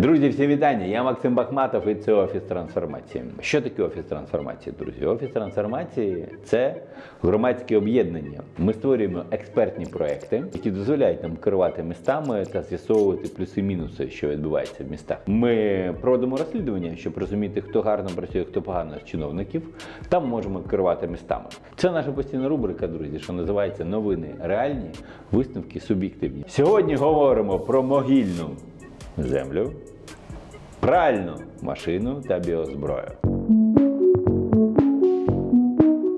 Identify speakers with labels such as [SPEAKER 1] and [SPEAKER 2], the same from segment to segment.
[SPEAKER 1] Друзі, всі вітання! Я Максим Бахматов і це офіс трансформації. Що таке офіс трансформації, друзі? Офіс трансформації це громадське об'єднання. Ми створюємо експертні проекти, які дозволяють нам керувати містами та з'ясовувати плюси-мінуси, що відбувається в містах. Ми проводимо розслідування, щоб розуміти, хто гарно працює, хто погано з чиновників. Там можемо керувати містами. Це наша постійна рубрика, друзі, що називається Новини реальні, висновки суб'єктивні. Сьогодні говоримо про могильну землю, пральну машину та біозброю.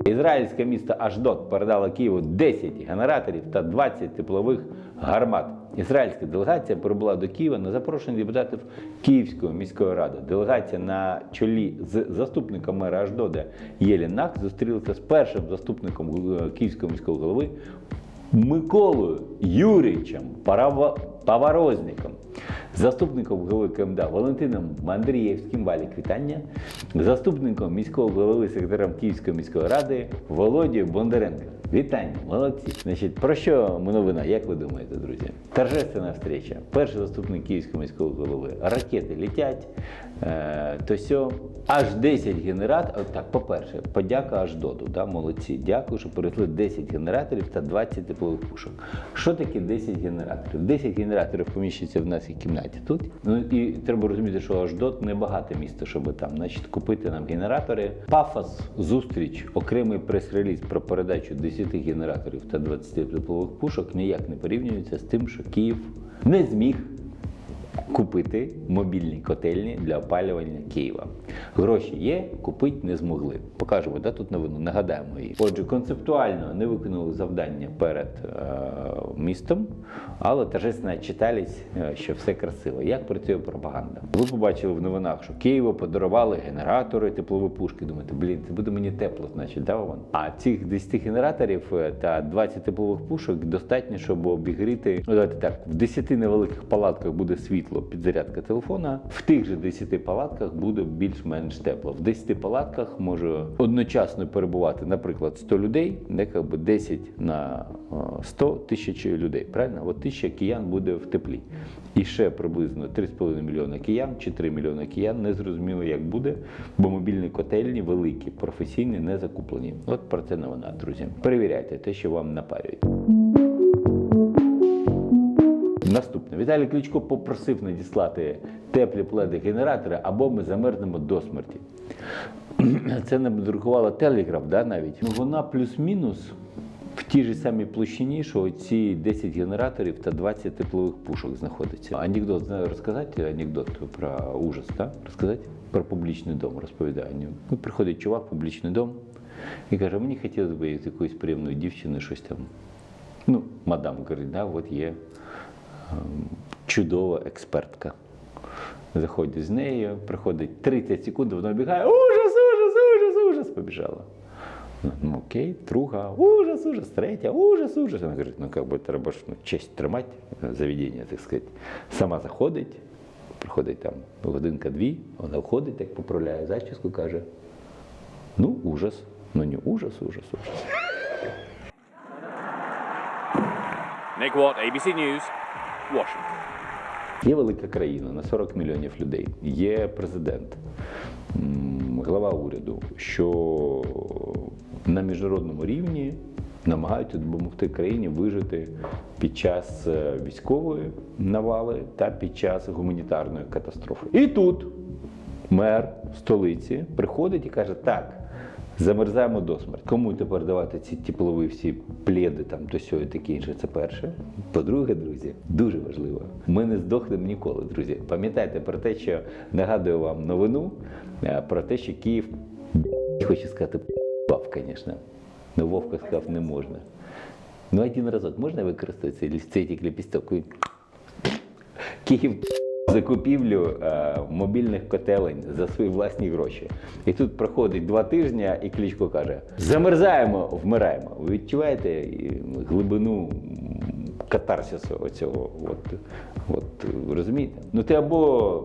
[SPEAKER 1] Ізраїльське місто Аждот передало Києву 10 генераторів та 20 теплових гармат. Ізраїльська делегація прибула до Києва на запрошення депутатів Київської міської ради. Делегація на чолі з заступником мера Аждода Єлін Нак зустрілася з першим заступником е, Київського міського голови Миколою Юрійовичем Парава- Паварозником, заступником голови КМДА Валентином Мандрієвським Валі Квітання, заступником міського голови секретарем Київської міської ради Володією Бондаренко. Вітання, молодці. Значить, про що новина? Як ви думаєте, друзі? Торжественна встреча. Перший заступник Київського міського голови. Ракети летять. Е, то сьо. Аж 10 генераторів. Так, по-перше, подяка аж доду. Да? Молодці. Дякую, що перейшли 10 генераторів та 20 теплових пушок. Що таке 10 генераторів? 10 генераторів поміщується в нашій кімнаті тут. Ну і треба розуміти, що Аждот дот багате місто, щоб там значить, купити нам генератори. Пафос, зустріч, окремий прес-реліз про передачу 10 генераторів та 20 теплових пушок ніяк не порівнюється з тим, що Київ не зміг купити мобільні котельні для опалювання Києва. Гроші є, купити не змогли. Покажемо, да, тут новину, нагадаємо її. Отже, концептуально не виконали завдання перед е, містом, але торжественно читались, е, що все красиво. Як працює пропаганда? Ви побачили в новинах, що Києву подарували генератори, теплові пушки. Думаєте, блін, це буде мені тепло, значить, да, Вован? А цих 10 генераторів е, та 20 теплових пушок достатньо, щоб обігріти. Ну, давайте так, в 10 невеликих палатках буде світло, підзарядка телефона. В тих же 10 палатках буде більш-менш тепло. В 10 палатках може одночасно перебувати, наприклад, 100 людей, де як би 10 на е, 100 тисяч людей. Правильно? От тисяча киян буде в теплі. І ще приблизно 3,5 мільйона киян чи 3 мільйони киян не зрозуміло, як буде, бо мобільні котельні великі, професійні, не закуплені. От про це новина, друзі. Перевіряйте те, що вам напарюють. Наступне. Віталій Кличко попросив надіслати теплі пледи генератори, або ми замерзнемо до смерті. Це не друкувала Телеграф, да, навіть. Ну, вона плюс-мінус в тій ж самій площині, що ці 10 генераторів та 20 теплових пушок знаходиться. Анекдот розказати, анекдот про ужас, да? розказати? Про публічний дом розповідаю. Ну, приходить чувак публічний дом і каже, мені хотілося б з якоюсь приємною дівчиною щось там. Ну, мадам говорить, да, от є чудова експертка. Заходить з нею, приходить 30 секунд, вона бігає, ужас, ужас, ужас, ужас, побіжала. Ну, окей, друга, ужас, ужас, третя, ужас, ужас. Вона говорить, ну как бы треба ж ну, честь тримати, заведення, так сказати. Сама заходить, приходить там годинка-дві, вона входить, так поправляє зачіску, каже, ну, ужас, ну не ужас, ужас, ужас.
[SPEAKER 2] Nick Watt, ABC News, Washington.
[SPEAKER 1] Є велика країна на 40 мільйонів людей. Є президент, глава уряду, що на міжнародному рівні намагаються допомогти країні вижити під час е, військової навали та під час гуманітарної катастрофи. І тут мер столиці приходить і каже: так. Замерзаємо до смерті. Кому тепер давати ці теплові всі пледи, там то сьо і таке інше? Це перше. По-друге, друзі, дуже важливо. Ми не здохнемо ніколи, друзі. Пам'ятайте про те, що нагадую вам новину е, про те, що Київ хочу сказати, бав, звісно. Ну, Вовка сказав, не можна. Ну, один разок можна використати цей цей ліпісток? Київ закупівлю е, мобільних котелень за свої власні гроші. І тут проходить два тижні, і Кличко каже: замерзаємо, вмираємо. Ви відчуваєте е, глибину катарсису оцього? От, от, розумієте? Ну ти або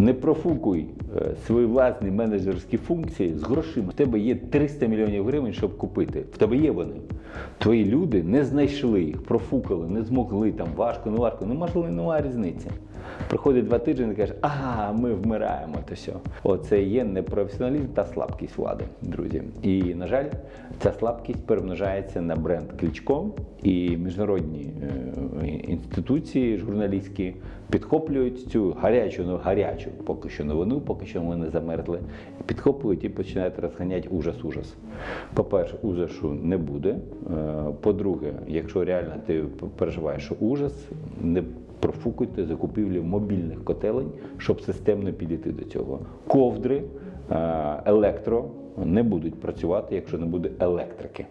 [SPEAKER 1] не профукуй е, свої власні менеджерські функції з грошима. В тебе є 300 мільйонів гривень, щоб купити. В тебе є вони. Твої люди не знайшли їх, профукали, не змогли, там важко, не важко, неможливо, немає різниці. Проходить два тижні і каже, ага, ми вмираємо, то все. Оце є непрофесіоналізм та слабкість влади, друзі. І, на жаль, ця слабкість перемножається на бренд Кличко, і міжнародні е, інституції журналістські підхоплюють цю гарячу, ну гарячу поки що новину, поки що ми не замерзли, підхоплюють і починають розганяти ужас-ужас. По-перше, ужасу не буде. Е, По-друге, якщо реально ти переживаєш ужас, не профукуйте закупівлю мобільних котелень, щоб системно підійти до цього. Ковдри, е, електро не будуть працювати, якщо не буде електрики.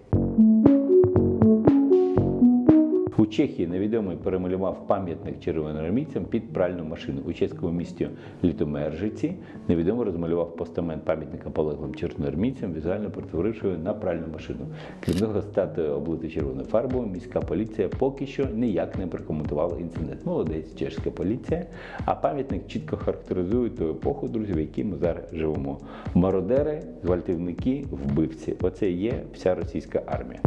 [SPEAKER 1] Чехії невідомий перемалював пам'ятник червоноармійцям під пральну машину. У чеському місті Літомержиці невідомий розмалював постамент пам'ятника полеглим червоноармійцям, візуально перетворивши його на пральну машину. Крім того, статуя облити червоною фарбою, міська поліція поки що ніяк не прокоментувала інцидент. Молодець, чешська поліція. А пам'ятник чітко характеризує ту епоху, друзі, в якій ми зараз живемо. Мародери, гвалтівники, вбивці. Оце є вся російська армія.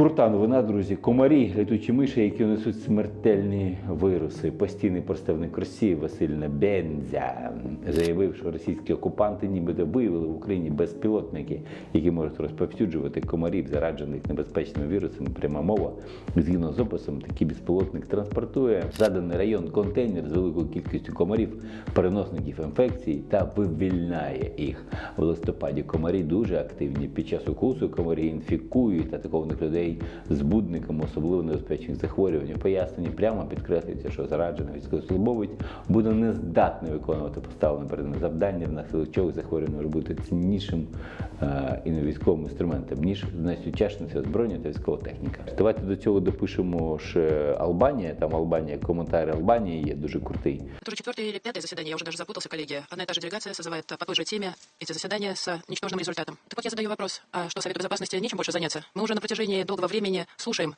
[SPEAKER 1] Крута новина, друзі. Комарі, летучі миші, які несуть смертельні вируси. Постійний представник Росії Василь Бензя заявив, що російські окупанти нібито виявили в Україні безпілотники, які можуть розповсюджувати комарів, зараджених небезпечними вірусами. Пряма мова. Згідно з описом, такий безпілотник транспортує заданий район контейнер з великою кількістю комарів, переносників інфекцій та вивільняє їх. В листопаді комарі дуже активні. Під час укусу комарі інфікують атакованих людей збудником особливо небезпечних захворювань. У поясненні прямо підкреслюється, що зараджений військовослужбовець буде нездатний виконувати поставлене перед ним завдання, внаслідок чого захворювання може бути ціннішим е, і не військовим інструментом, ніж найсучасніше озброєння та військова техніка. Давайте до цього допишемо ще Албанія. Там Албанія, коментар Албанії є дуже крутий.
[SPEAKER 3] Это уже четвертое или пятое заседание, я уже даже запутался, коллеги. Одна и та же делегация созывает по той же теме эти заседания с ничтожным результатом. Так вот я задаю вопрос, а что Совету Безопасности нечем больше заняться? Мы уже на протяжении долгого времени. Слушаем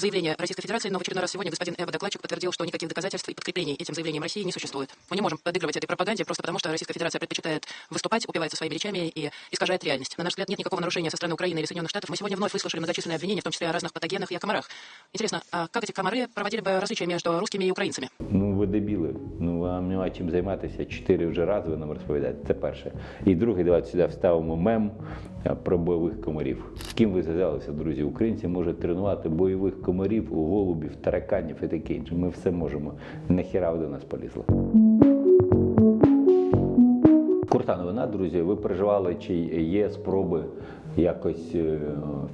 [SPEAKER 3] заявление Российской Федерации, но в очередной раз сегодня господин Эва, докладчик, подтвердил, что никаких доказательств и подкреплений этим заявлениям России не существует. Мы не можем подыгрывать этой пропаганде просто потому, что Российская Федерация предпочитает выступать, упивается своими речами и искажает реальность. На наш взгляд, нет никакого нарушения со стороны Украины или Соединенных Штатов. Мы сегодня вновь выслушали многочисленные обвинения, в том числе о разных патогенах и о комарах. Интересно, а как эти комары проводили бы различия между русскими и украинцами?
[SPEAKER 1] Ну, ви дебіли. Ну вам нема чим займатися. Чотири вже рази ви нам розповідаєте. Це перше. І друге, давайте сюди вставимо мем е, про бойових комарів. З ким ви зв'язалися, друзі? Українці можуть тренувати бойових Комарів, голубів, тараканів і таке інше. Ми все можемо. Нахіра ви до нас полізли. Крута новина, друзі. Ви переживали, чи є спроби якось е,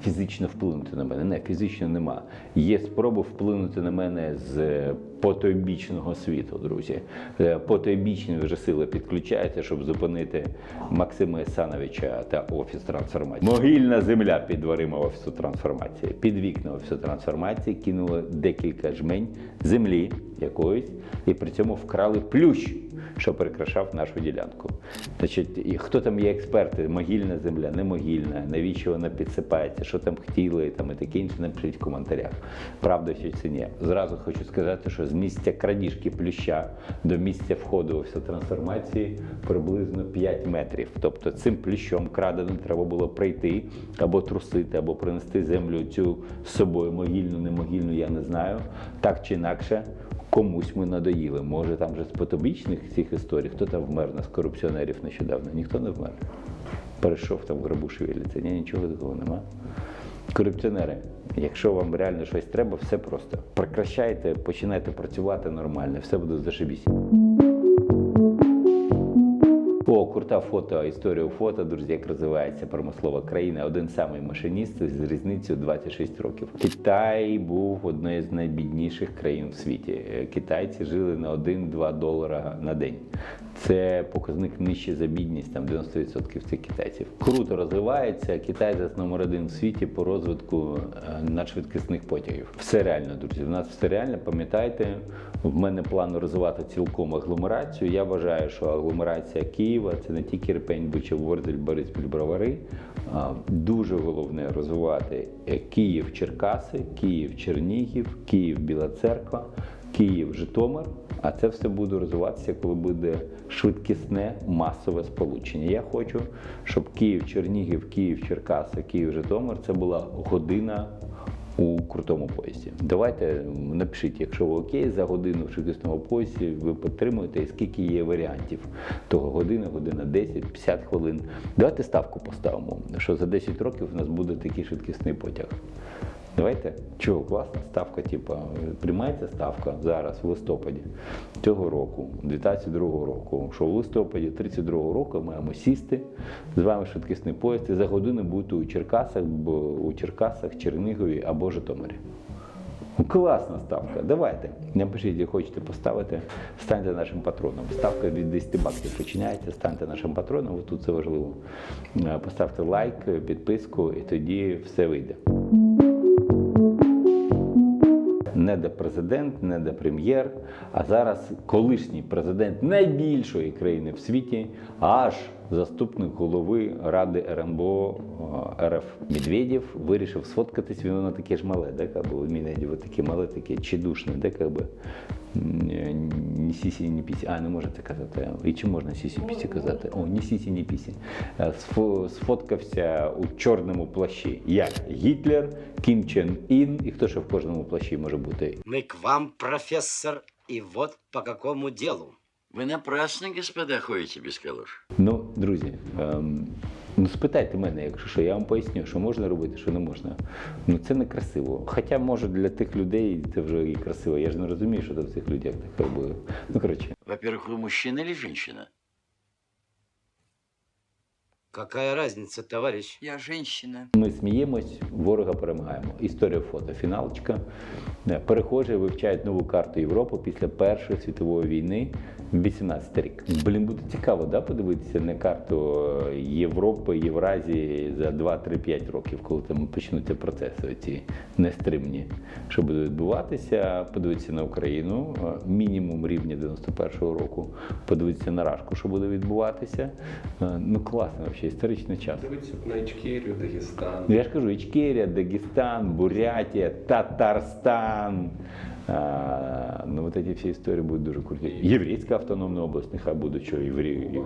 [SPEAKER 1] фізично вплинути на мене? Не, фізично нема. Є спроби вплинути на мене з потойбічного світу, друзі. Е, Потойбічні вже сили підключаються, щоб зупинити Максима Ісановича та офіс трансформації. Могильна земля під дверима офісу трансформації. Під вікна офісу трансформації кинули декілька жмень землі якоїсь, і при цьому вкрали плющ що прикрашав нашу ділянку. Значить, і хто там є експерти? Могильна земля, не могильна, навіщо вона підсипається, що там хотіли, там і таке інше, напишіть в коментарях. Правда чи це ні. Зразу хочу сказати, що з місця крадіжки плюща до місця входу всю трансформації приблизно 5 метрів. Тобто цим плющом краденим треба було прийти або трусити, або принести землю цю з собою, могильну, не могильну, я не знаю. Так чи інакше. Комусь ми надоїли. Може, там вже з потобічних цих історій, хто там вмер нас корупціонерів нещодавно? Ніхто не вмер. Перейшов там в Грабушевілі. Це ні, нічого такого нема. Корупціонери, якщо вам реально щось треба, все просто. Прекращайте, починайте працювати нормально, все буде зашибісь. О, крута фото, історія фото, друзі, як розвивається промислова країна. Один самий машиніст з різницею 26 років. Китай був однією з найбідніших країн в світі. Китайці жили на 1-2 долара на день. Це показник нижче за бідність, там 90% цих китайців. Круто розвивається. Китай зараз номер один в світі по розвитку е, надшвидкісних потягів. Все реально, друзі. У нас все реально. Пам'ятайте, в мене план розвивати цілком агломерацію. Я вважаю, що агломерація Києва це не тільки Рпень, Буча, Ворзель, Бориспіль, Бровари. Дуже головне розвивати е, Київ, Черкаси, Київ, Чернігів, Київ, Біла Церква. Київ, Житомир. А це все буде розвиватися, коли буде швидкісне масове сполучення. Я хочу, щоб Київ, Чернігів, Київ, Черкаси, Київ, Житомир це була година у крутому поясі. Давайте напишіть, якщо ви окей, за годину в швидкісному поясі ви підтримуєте, і скільки є варіантів того година, година 10, 50 хвилин. Давайте ставку поставимо, що за 10 років у нас буде такий швидкісний потяг. Давайте, чого класна ставка, типу, приймається ставка зараз, в листопаді цього року, 2002 року, що в листопаді 32 року маємо сісти з вами швидкісний поїзд і за годину бути у Черкасах, у Черкасах, Чернігові або Житомирі. Ну, Класна ставка. Давайте. Напишіть, як хочете поставити, станьте нашим патроном. Ставка від 10 баксів починається, станьте нашим патроном, тут це важливо. Е, Поставте лайк, підписку, і тоді все вийде. Не де президент, не де прем'єр, а зараз колишній президент найбільшої країни в світі, аж заступник голови Ради РНБО е, РФ Медведєв вирішив сфоткатись. Він воно таке ж мале, да, как бы, у Медведєва таке мале, таке чедушне, да, как бы. М, Ні сісі, ні пісі. А, не можете казати. І чи можна сісі пісі казати? О, ні сісі, ні пісі. Е, сфо- Сфоткався у чорному плащі. Як Гітлер, Кім Чен Ін, і хто ще в кожному плащі може бути?
[SPEAKER 4] Мы к вам, профессор, и вот по какому делу.
[SPEAKER 5] Вы напрасно, господа, ходите без калош.
[SPEAKER 1] Ну, друзі, ем, ну спитайте мене, якщо що, я вам поясню, що можна робити, що не можна. Ну це не красиво. Хоча, може, для тих людей це вже і красиво. Я ж не розумію, що там в цих людях таке буде. Ну, коротше.
[SPEAKER 5] Во-первых, вы мужчина или женщина?
[SPEAKER 4] Какая разница, товарищ?
[SPEAKER 6] Я женщина.
[SPEAKER 1] Ми сміємось, ворога перемагаємо. Історія фото, фіналочка. Е, Перехожі вивчають нову карту Європи після Першої світової війни, 18 рік. Блін, буде цікаво, да, подивитися на карту е, Європи, Євразії за 2-3-5 років, коли там почнуться процеси, ці нестримні, що буде відбуватися. Подивитися на Україну, е, мінімум рівня 91-го року, подивитися на Рашку, що буде відбуватися. Ну класно, взагалі, історичний час.
[SPEAKER 7] Дивіться на Ічкерію, Дагестан.
[SPEAKER 1] Ну, я ж кажу, Ічкерія, Дагестан, Бурятія, Татарстан. А, ну, вот эти всі історії будуть дуже круті. Єврейська автономна область, нехай буде що, єврей...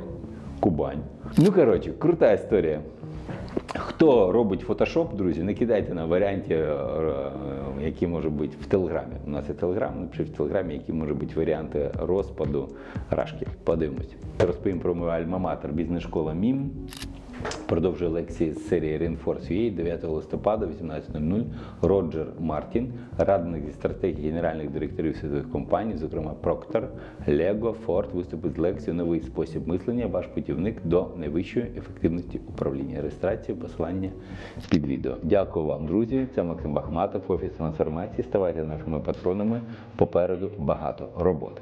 [SPEAKER 1] Кубань. Ну, коротше, крута історія. Хто робить фотошоп, друзі, не кидайте на варіанті, е, е, які може бути в Телеграмі. У нас є Телеграм, напишіть в Телеграмі, які можуть бути варіанти розпаду рашки. Подивимось. Розповім про мою альма-матер, бізнес-школа МІМ. Продовжує лекції з серії Reinforce UA 9 листопада 18.00 Роджер Мартін, радник зі стратегії генеральних директорів світових компаній, зокрема Procter, Lego, Ford, виступить з лекцією Новий спосіб мислення, ваш путівник до найвищої ефективності управління. Реєстрація, посилання під відео. Дякую вам, друзі. Це Максим Бахматов, офіс трансформації. Ставайте нашими патронами. Попереду багато роботи.